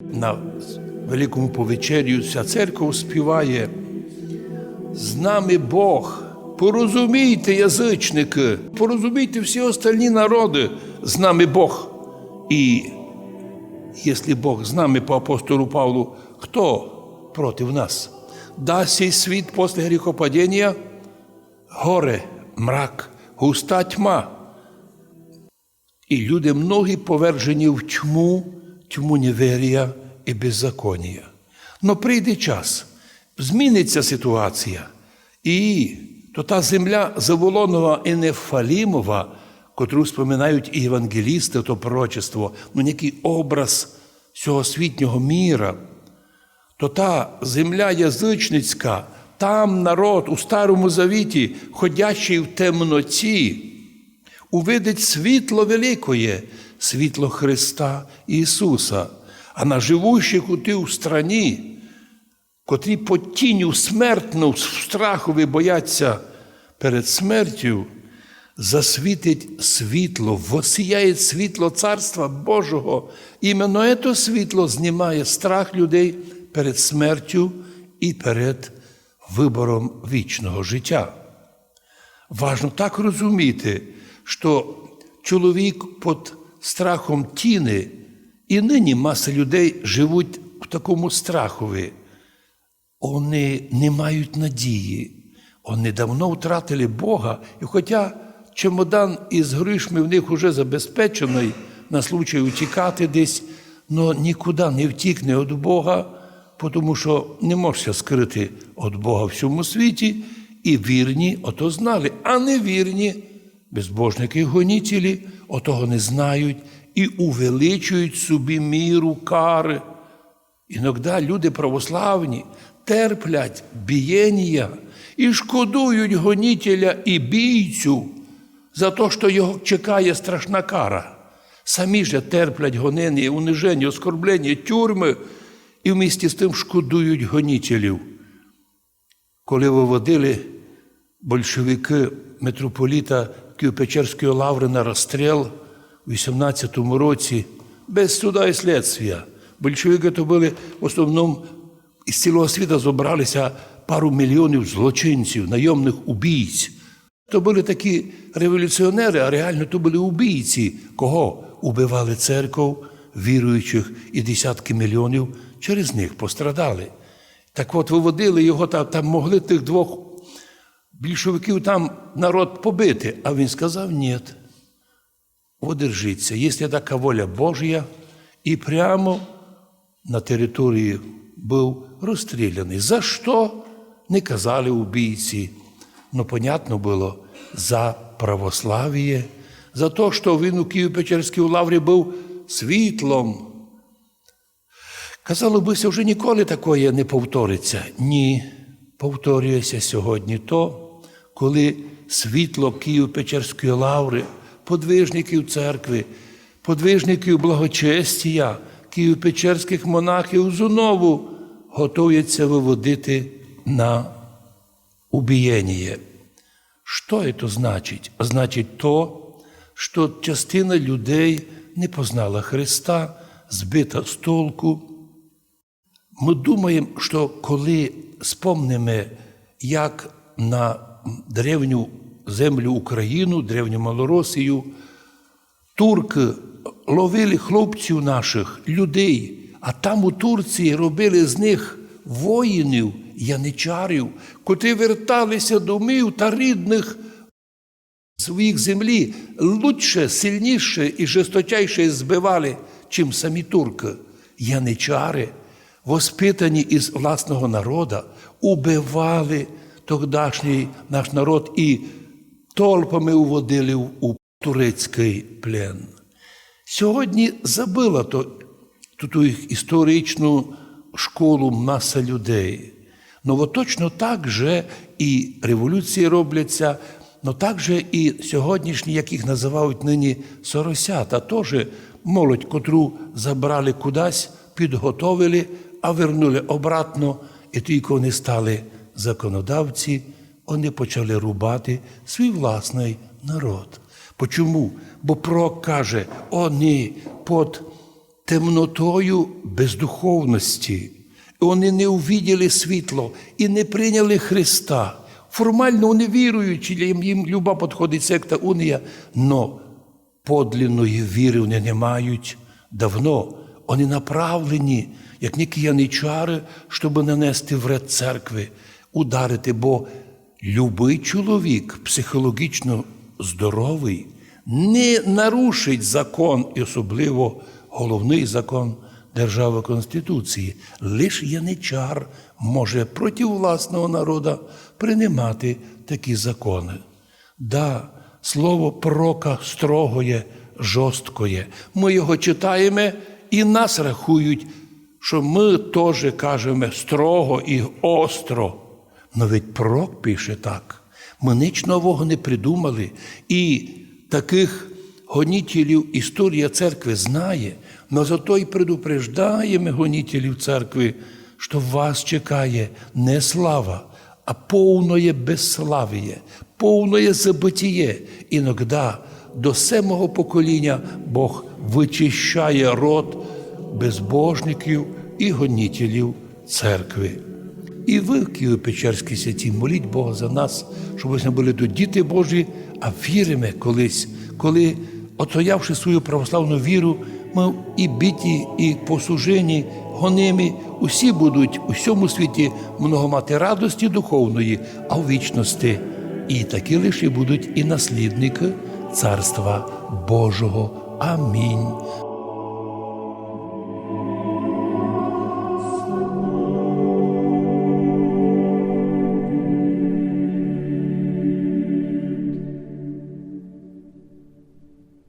на великому повечерю вся церква співає. З нами Бог. Порозумійте, язичники, порозумійте всі остальні народи, з нами Бог. І якщо Бог з нами по апостолу Павлу, хто проти нас? Да сей світ після гріхопадіння горе, мрак, густа тьма. І люди многі повержені в тьму, тьму неверія і беззаконія. Но прийде час, зміниться ситуація, і то та земля Заволонова і Нефалімова, котру споминають і євангелісти, то пророчество, ну який образ цього світнього міра, то та земля язичницька, там народ у Старому Завіті, ходячий в темноті, увидить світло великое, світло Христа Ісуса, а на живущих у тій в страні, котрі по тінню смертну в страхові бояться перед смертю, засвітить світло, восіяє світло Царства Божого. Іменно це світло знімає страх людей перед смертю і перед вибором вічного життя. Важно так розуміти, що чоловік під страхом тіни, і нині маса людей живуть в такому страхові. Вони не мають надії. Вони давно втратили Бога, і хоча чемодан із гришми в них уже забезпечений на случай утікати десь, але нікуди не втікне від Бога, тому що не можна скрити від Бога всьому світі, і вірні ото знали, а невірні, безбожники і гонітелі, отого не знають і увеличують собі міру кари. Іногда люди православні терплять бієння і шкодують гонітеля і бійцю за те, що його чекає страшна кара. Самі ж терплять гонення, униження, оскорблення, тюрми і вмісті з тим шкодують гонітелів. Коли виводили большевики митрополіта Києво-Печерської лаври на розстріл у 18-му році без суда і слідства. Большевики то були в основному із цілого світу зібралися пару мільйонів злочинців, найомних убійць. То були такі революціонери, а реально то були убійці, кого убивали церков, віруючих, і десятки мільйонів через них пострадали. Так от виводили його, там, могли тих двох більшовиків там народ побити. А він сказав: ні. Одержіться, якщо така воля Божя, і прямо на території був розстріляний. За що не казали убійці? Ну, понятно було, за православ'я, за те, що він у Києво-Печерській лаврі був світлом. Казало бися, вже ніколи такое не повториться. Ні, повторюється сьогодні то, коли світло Києво-Печерської лаври, подвижників церкви, подвижників благочестія, Києво-Печерських монахів знову готується виводити на убієння. Що це значить? Значить то, що частина людей не познала Христа, збита з толку. Ми думаємо, що коли спомнимо, як на древню землю Україну, древню Малоросію, турки ловили хлопців наших, людей, а там у Турції робили з них воїнів, яничарів, котрі верталися домів та рідних своїх землі лучше, сильніше і жесточайше збивали, чим самі турки. Яничари, воспитані із власного народа, убивали тогдашній наш народ і толпами уводили у турецький плен. Сьогодні забила то, ту їх історичну школу маса людей. Ну, от точно так же і революції робляться, ну так же і сьогоднішні, як їх називають нині соросята, теж молодь, котру забрали кудись, підготовили, а вернули обратно, і тільки вони стали законодавці, вони почали рубати свій власний народ. Почому? Бо пророк каже, вони під темнотою бездуховності. Вони не увиділи світло і не прийняли Христа. Формально вони віруючі, їм, люба підходить секта унія, но подлинної віри вони не мають давно. Вони направлені, як нікі яничари, щоб нанести вред церкви, ударити, бо любий чоловік психологічно здоровий не нарушить закон, і особливо головний закон держави Конституції. Лиш яничар може проти власного народу приймати такі закони. Да, слово пророка строгоє, жорсткоє. Ми його читаємо і нас рахують, що ми теж кажемо строго і остро. Но ведь пророк пише так. Ми ніч нового не придумали. І таких гонітелів історія церкви знає, но зато й предупреждаємо гонітелів церкви, що вас чекає не слава, а повное безславие, повное забытие. Іногда до семого покоління Бог вичищає род безбожників і гонітелів церкви. І ви, Києво-Печерські святі, моліть Бога за нас, щоб ми були тут діти Божі, а віримо колись, коли, отстоявши свою православну віру, ми і біті, і посужені, гонимі, усі будуть у всьому світі много мати радості духовної, а в вічності. І такі лише будуть і наслідники Царства Божого. Амінь.